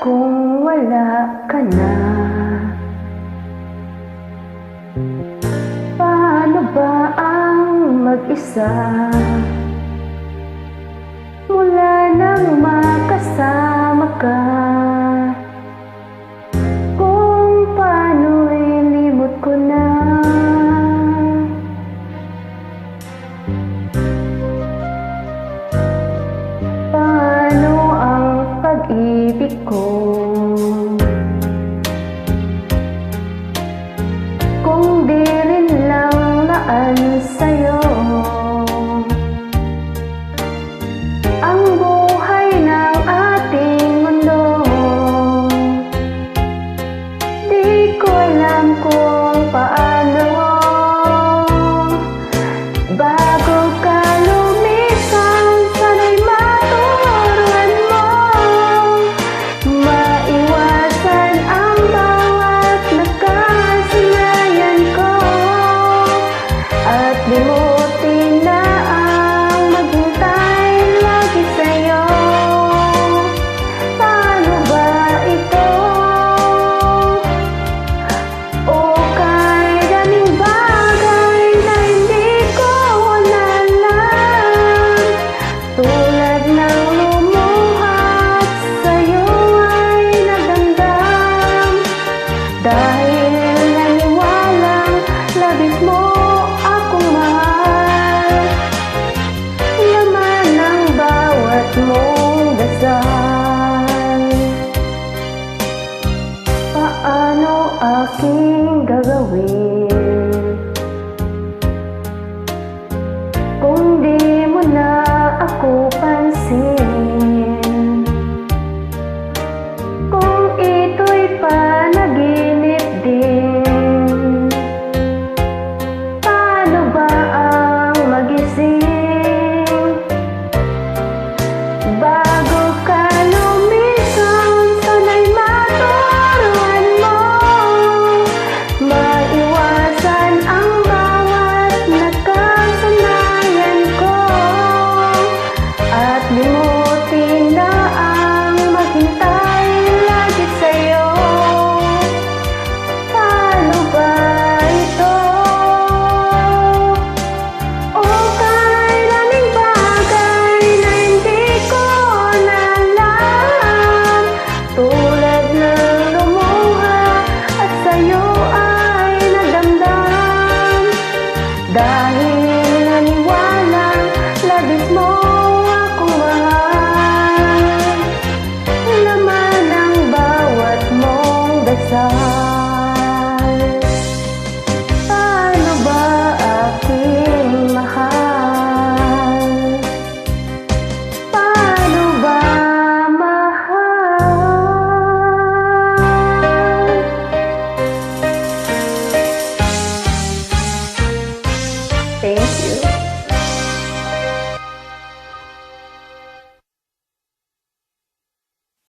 kung wala ka na. Paano ba ang mag-isa? Mula nang makasama ka. Kung paano ilimot ko na. know away.